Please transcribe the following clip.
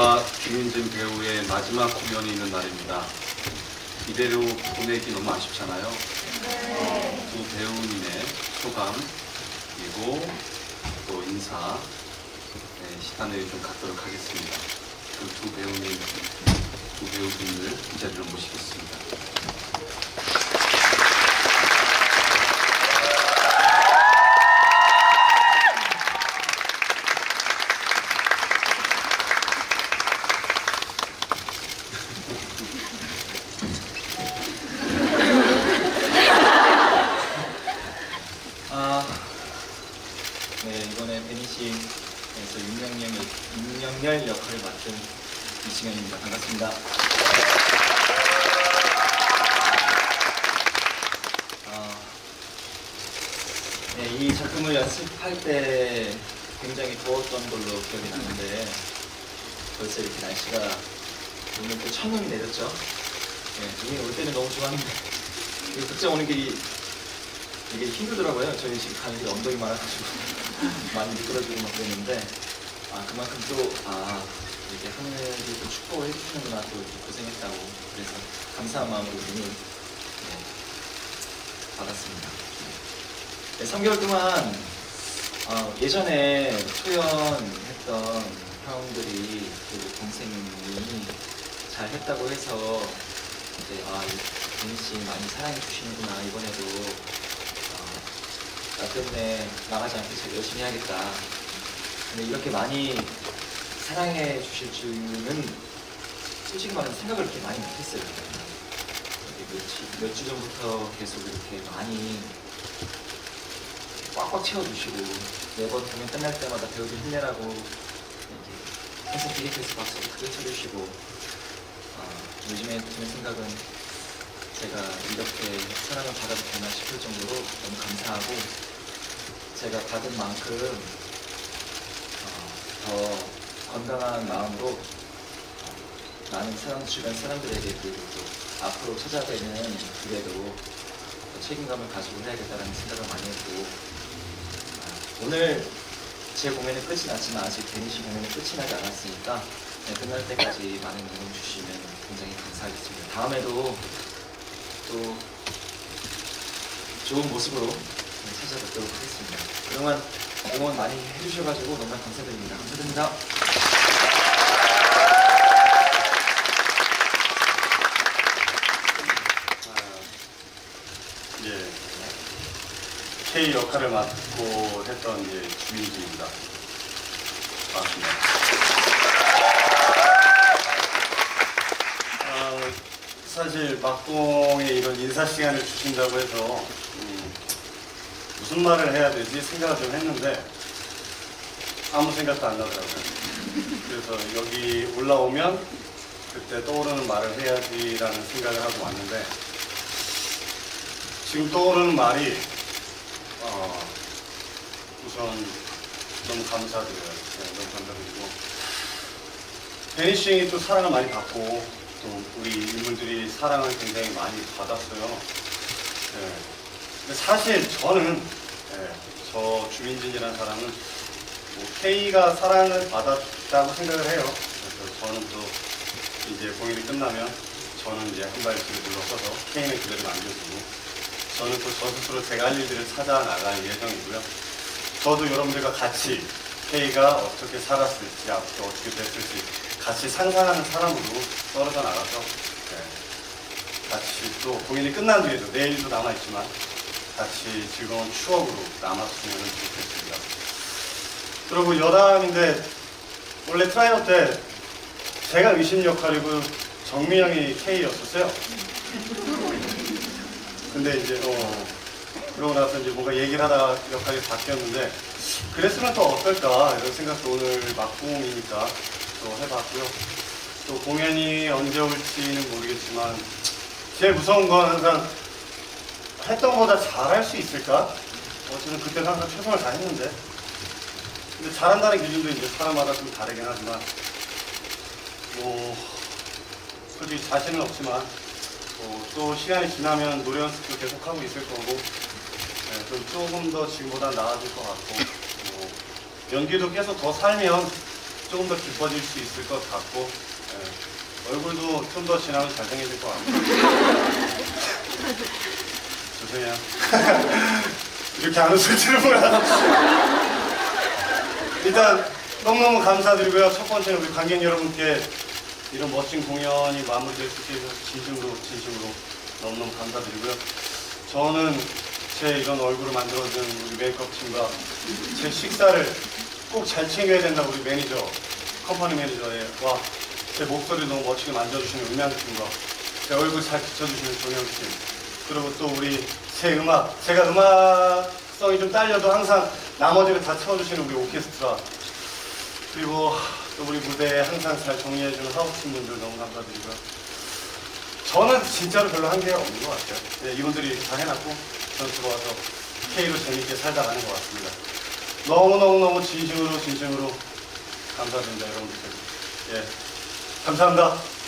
저와 김윤진 배우의 마지막 공연이 있는 날입니다. 이대로 보내기 너무 아쉽잖아요. 어, 두 배우님의 소감 그리고 또 인사 네, 시간을 좀 갖도록 하겠습니다. 그 두 배우님, 두 배우분들 이 자리로 모시겠습니다. 네, 이번에 베니시에서 윤영열, 윤영열 역할을 맡은 이승현입니다. 반갑습니다. 아, 네, 이 작품을 연습할 때 굉장히 더웠던 걸로 기억이 나는데 벌써 이렇게 날씨가 오늘 또 첫눈이 내렸죠. 네, 눈이 올 때는 너무 좋았는데 이 극장 오는 길이 되게 힘들더라고요. 저희 지금 가는 길에 엉덩이 많아가지고 많이 미끄러지고 막 그랬는데 아 그만큼 또아 이렇게 하늘이 또 축복을 해주시는구나 또 고생했다고 그래서 감사한 마음으로 눈을 네, 받았습니다. 네, 3개월 동안 어, 예전에 초연했던 형들이 그리고 동생이 잘 했다고 해서 이제 아, 민씨 많이 사랑해 주시는구나 이번에도 어, 나 때문에 나가지 잘 열심히 해야겠다. 근데 이렇게 많이 사랑해 주실 줄은 솔직히 말하면 생각을 그렇게 많이 못했어요. 몇주 전부터 계속 이렇게 많이 꽉꽉 채워주시고 매번 공연 끝날 때마다 배우들 힘내라고 이렇게 항상 기립해서 박수를 크게 쳐주시고 어, 요즘에 드는 생각은 제가 이렇게 사랑을 받아도 되나 싶을 정도로 너무 감사하고 제가 받은 만큼 어, 더 건강한 마음으로 어, 많은 사람 주변 사람들에게 그리고 또 앞으로 찾아뵈는 길에도 더 책임감을 가지고 해야겠다는 생각을 많이 했고 아, 오늘 제 공연은 끝이 났지만 아직 데니시 공연은 끝이 나지 않았으니까 네, 끝날 때까지 많은 응원 주시면 굉장히 감사하겠습니다. 다음에도 또 좋은 모습으로 네, 찾아뵙도록 하겠습니다. 그동안 응원 많이 해주셔가지고 너무 감사드립니다. 감사드립니다. 아, 예, K 역할을 맡고 했던 예, 주민지입니다. 반갑습니다. 아, 사실 막공에 이런 인사 시간을 주신다고 해서 음, 무슨 말을 해야 되지 생각을 좀 했는데 아무 생각도 안 나더라고요. 그래서 여기 올라오면 그때 떠오르는 말을 해야지라는 생각을 하고 왔는데 지금 떠오르는 말이 어, 우선 너무 감사드려요. 네, 너무 감사드리고 베니싱이 또 사랑을 많이 받고 또 우리 인물들이 사랑을 굉장히 많이 받았어요. 네. 사실 저는 네, 저 주민진이라는 사람은 뭐 K가 사랑을 받았다고 생각을 해요. 그래서 저는 또 이제 공연이 끝나면 저는 이제 한 발씩 물러서서 K는 그대로 남겨두고 저는 또 저 스스로 제가 할 일들을 찾아 나갈 예정이고요. 저도 여러분들과 같이 K가 어떻게 살았을지 앞으로 어떻게 됐을지 같이 상상하는 사람으로 떨어져 나가서 네, 같이 또 공연이 끝난 뒤에도 내일도 남아있지만 같이 즐거운 추억으로 남았으면 좋겠습니다. 그리고 여담인데 원래 트라이어 때 제가 의심 역할이고 정민영이 K였었어요. 근데 이제 어 그러고 나서 이제 뭔가 얘기를 하다가 역할이 바뀌었는데 그랬으면 또 어떨까 이런 생각도 오늘 막공이니까 또 해봤고요. 또 공연이 언제 올지는 모르겠지만 제일 무서운 건 항상 했던 것보다 잘할 수 있을까? 어쨌든 그때 항상 최선을 다했는데 근데 잘한다는 기준도 이제 사람마다 좀 다르긴 하지만 뭐 솔직히 자신은 없지만 어, 또 시간이 지나면 노래 연습도 계속 하고 있을 거고 네, 좀 조금 더 지금보다 나아질 것 같고 뭐 연기도 계속 더 살면 조금 더 깊어질 수 있을 것 같고 예, 얼굴도 좀 더 지나면 잘생겨질 것 같고 죄송해요. 이렇게 안 웃을 줄은 몰라 일단 너무너무 감사드리고요. 첫 번째는 우리 관객 여러분께 이런 멋진 공연이 마무리될 수 있게 해서 진심으로 진심으로 너무너무 감사드리고요. 저는 제 이런 얼굴을 만들어준 우리 메이크업 팀과 제 식사를 꼭 잘 챙겨야 된다 우리 매니저 컴퍼니 매니저의 와제 목소리 너무 멋지게 만져주시는 음향 팀과 제 얼굴 잘 비춰주시는 조명 팀 그리고 또 우리 제 음악 제가 음악성이 좀 딸려도 항상 나머지를 다 채워주시는 우리 오케스트라. 그리고 또 우리 무대에 항상 잘 정리해주는 하우스팀 분들 너무 감사드리고요. 저는 진짜로 별로 한게 없는 것 같아요. 네, 이분들이 다 해놨고 저는 들어와서 K로 재밌게 살다 가는 것 같습니다. 너무너무너무 진심으로 진심으로 감사드립니다 여러분들. 예 감사합니다